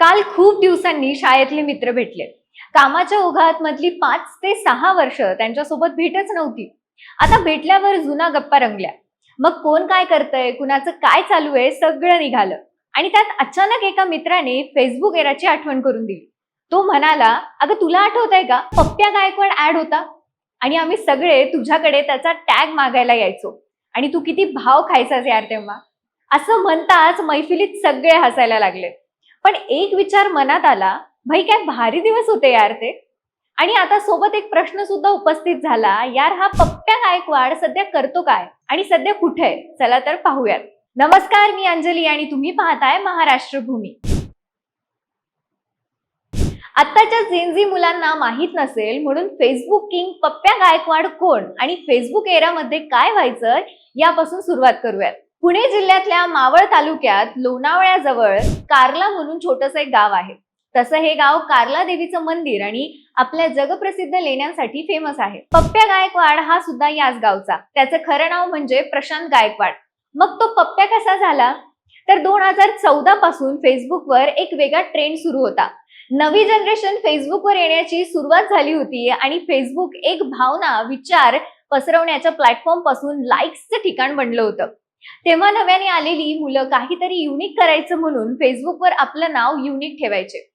काल खूप दिवसांनी शाळेतले मित्र भेटले. कामाच्या ओघात मधली पाच ते सहा वर्ष त्यांच्यासोबत भेटच नव्हती. आता भेटल्यावर जुना गप्पा रंगल्या. मग कोण काय करतंय कुणाचं काय चालू आहे सगळं निघालं. आणि त्यात अचानक एका मित्राने फेसबुक एराची आठवण करून दिली. तो म्हणाला अगं तुला आठवत का? पप्प्या गायकवाड ऍड होता. आणि आम्ही सगळे तुझ्याकडे त्याचा टॅग मागायला यायचो. आणि तू किती भाव खायचास यार तेव्हा. असं म्हणताच मैफिलीत सगळे हसायला लागले पण एक विचार मनात आला भाई काय भारी दिवस होते यार ते. आणि आता सोबत एक प्रश्न सुद्धा उपस्थित झाला यार हा पप्प्या गायकवाड सध्या करतो काय? आणि सध्या कुठे आहे? चला तर पाहूयात. नमस्कार मी अंजली आणि तुम्ही पाहताय महाराष्ट्र भूमी. आत्ताच्या जेनझी मुलांना माहीत नसेल म्हणून फेसबुक किंग पप्प्या गायकवाड कोण? आणि फेसबुक एरामध्ये काय व्हायचं? यापासून सुरुवात करूयात. पुणे जिल्ह्यातल्या मावळ तालुक्यात लोणावळ्याजवळ कार्ला म्हणून छोटस एक गाव आहे. तसं हे गाव कार्ला देवीचं मंदिर आणि आपल्या जगप्रसिद्ध लेण्यांसाठी फेमस आहे. पप्प्या गायकवाड हा सुद्धा याच गावचा. त्याचं खरं नाव म्हणजे प्रशांत गायकवाड. मग तो पप्प्या कसा झाला? तर दोन हजार चौदा पासून फेसबुकवर एक वेगळा ट्रेंड सुरू होता. नवी जनरेशन फेसबुकवर येण्याची सुरुवात झाली होती आणि फेसबुक एक भावना विचार पसरवण्याच्या प्लॅटफॉर्मपासून लाईक्सचं ठिकाण बनलं होतं. तेव्हा नव्याने आलेली मुलं काहीतरी युनिक करायचं म्हणून फेसबुकवर आपलं नाव युनिक ठेवायचे.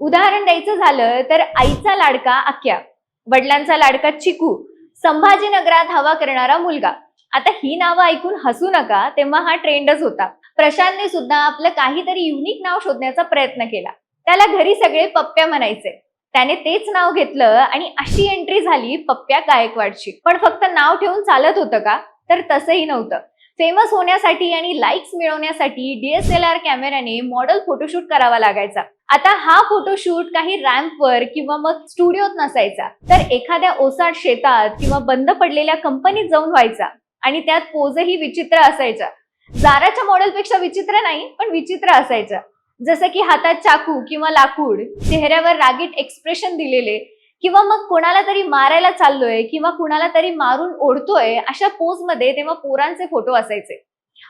उदाहरण द्यायचं झालं तर आईचा लाडका आक्या वडिलांचा लाडका चिकू संभाजीनगरात हवा करणारा मुलगा. आता ही नावं ऐकून हसू नका तेव्हा हा ट्रेंडच होता. प्रशांतने सुद्धा आपलं काहीतरी युनिक नाव शोधण्याचा प्रयत्न केला. त्याला घरी सगळे पप्प्या म्हणायचे. त्याने तेच नाव घेतलं आणि अशी एंट्री झाली पप्प्या गायकवाडची. पण फक्त नाव ठेवून चालत होतं का? तर तसंही नव्हतं. फेमस होण्यासाठी आणि लाईक्स मिळवण्यासाठी डीएसएलआर कॅमेऱ्याने मॉडेल फोटोशूट करावा लागायचा. आता हा फोटोशूट काही रॅम्पवर किंवा मग स्टुडिओत नसायचा. तर एखाद्या ओसाड शेतात किंवा बंद पडलेल्या कंपनीत जाऊन व्हायचा आणि त्यात पोजही विचित्र असायच्या जाराच्या मॉडेलपेक्षा विचित्र नाही पण विचित्र असायचं. जसं की हातात चाकू किंवा लाकूड चेहऱ्यावर रागीट एक्सप्रेशन दिलेले किंवा मग कोणाला तरी मारायला चाललोय किंवा कुणाला तरी मारून ओढतोय अशा पोजमध्ये तेव्हा पोरांचे फोटो असायचे.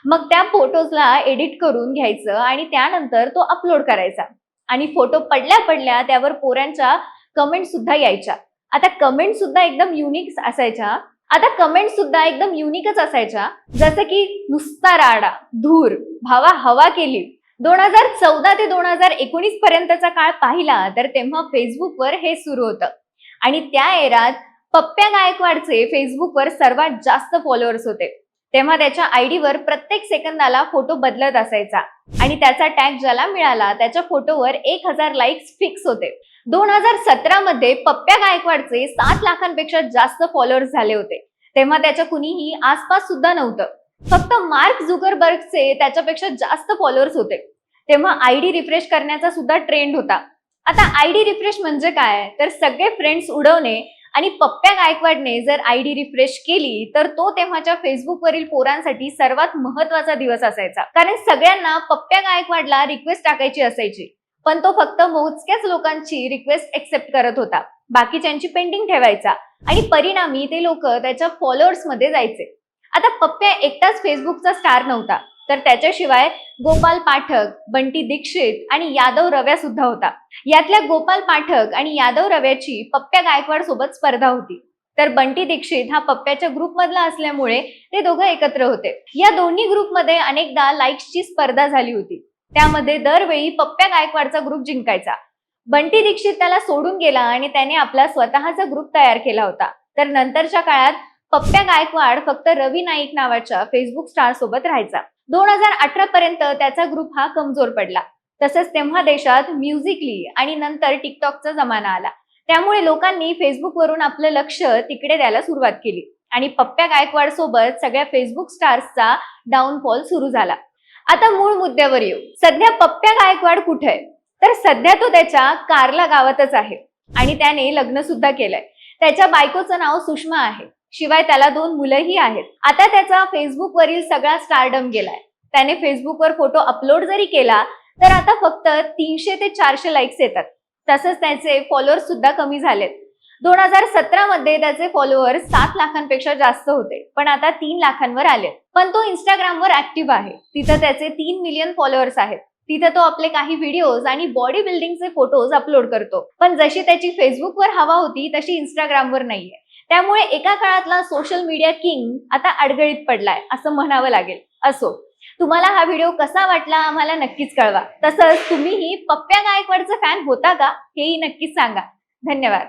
मग त्या फोटोजला एडिट करून घ्यायचं आणि त्यानंतर तो अपलोड करायचा. आणि फोटो पडल्या पडल्या त्यावर पोरांच्या कमेंट सुद्धा यायच्या. आता कमेंट सुद्धा एकदम युनिक असायच्या. आता कमेंट सुद्धा एकदम युनिकच असायच्या. जसं की नुसता राडा धूर भावा हवा केली. दोन हजार चौदा ते दोन हजार एकोणीस पर्यंतचा काळ पाहिला तर तेव्हा फेसबुकवर हे सुरू होतं. आणि त्या एरात पप्प्या गायकवाडचे फेसबुकवर सर्वात जास्त फॉलोअर्स होते. तेव्हा त्याच्या आयडीवर प्रत्येक सेकंदाला फोटो बदलत असायचा. आणि त्याचा टॅग ज्याला मिळाला त्याच्या फोटोवर एक हजार लाईक्स फिक्स होते. दोन हजार सतरा मध्ये पप्प्या गायकवाडचे सात लाखांपेक्षा जास्त फॉलोअर्स झाले होते. तेव्हा त्याच्या कुणीही आसपास सुद्धा नव्हतं. फक्त मार्क झुकरबर्गचे त्याच्यापेक्षा जास्त फॉलोअर्स होते. तेव्हा आयडी रिफ्रेश करण्याचा सुद्धा ट्रेंड होता. आता आयडी रिफ्रेश म्हणजे काय? तर सगळे फ्रेंड्स उडवणे आणि पप्प्या गायकवाडने जर आयडी रिफ्रेश केली तर तो तेव्हाच्या फेसबुकवरील पोरांसाठी सर्वात महत्त्वाचा दिवस असायचा. कारण सगळ्यांना पप्प्या गायकवाडला रिक्वेस्ट टाकायची असायची. पण तो फक्त मोजक्याच लोकांची रिक्वेस्ट एक्सेप्ट करत होता. बाकीच्यांची पेंडिंग ठेवायचा. आणि परिणामी ते लोक त्याच्या फॉलोअर्समध्ये जायचे. आता पप्प्या एकटाच फेसबुकचा स्टार नव्हता. तर त्याच्याशिवाय गोपाल पाठक बंटी दीक्षित आणि यादव रव्या सुद्धा होता. यातल्या गोपाल पाठक आणि यादव रव्याची पप्प्या गायकवाड सोबत स्पर्धा होती. तर बंटी दीक्षित हा पप्प्याच्या ग्रुपमधला असल्यामुळे ते दोघं एकत्र होते. या दोन्ही ग्रुपमध्ये अनेकदा लाईक्सची स्पर्धा झाली होती. त्यामध्ये दरवेळी पप्प्या गायकवाडचा ग्रुप जिंकायचा. बंटी दीक्षित त्याला सोडून गेला आणि त्याने आपला स्वतःचा ग्रुप तयार केला होता. तर नंतरच्या काळात पप्प्या गायकवाड फक्त रवी नाईक नावाच्या फेसबुक स्टार सोबत राहायचा. दोन हजार अठरा पर्यंत त्याचा ग्रुप हा कमजोर पडला. तसंच तेव्हा देशात म्युझिकली आणि नंतर टिकटॉकचा जमाना आला. त्यामुळे लोकांनी फेसबुकवरून आपलं लक्ष तिकडे द्यायला सुरुवात केली. आणि पप्प्या गायकवाड सोबत सगळ्या फेसबुक स्टार्सचा डाऊनफॉल सुरू झाला. आता मूळ मुद्द्यावर येऊ. सध्या पप्प्या गायकवाड कुठे आहे? तर सध्या तो त्याच्या कारला गावातच आहे. आणि त्याने लग्न सुद्धा केलंय. त्याच्या बायकोचं नाव सुषमा आहे. शिवाय त्याला दोन मुलंही आहेत. आता त्याचा फेसबुकवरील सगळा स्टारडम गेलाय. त्याने फेसबुकवर फोटो अपलोड जरी केला तर आता फक्त तीनशे ते चारशे लाईक्स येतात. तसंच त्याचे फॉलोअर्स सुद्धा कमी झालेत. दोन हजार सतरा मध्ये त्याचे फॉलोअर सात लाखांपेक्षा जास्त होते पण आता तीन लाखांवर आले पण तो इंस्टाग्रामवर ऍक्टिव्ह आहे. तिथं त्याचे तीन मिलियन फॉलोअर्स आहेत. तिथे तो आपले काही व्हिडिओज आणि बॉडी बिल्डिंगचे फोटोज अपलोड करतो. पण जशी त्याची फेसबुकवर हवा होती तशी इंस्टाग्रामवर नाहीये. त्यामुळे एका काळातला सोशल मीडिया किंग आता अडगळीत पडलाय असं म्हणावं लागेल. असो तुम्हाला हा व्हिडिओ कसा वाटला आम्हाला नक्कीच कळवा. तसंच तुम्हीही पप्प्या गायकवाडचं फॅन होता का हेही नक्कीच सांगा. धन्यवाद.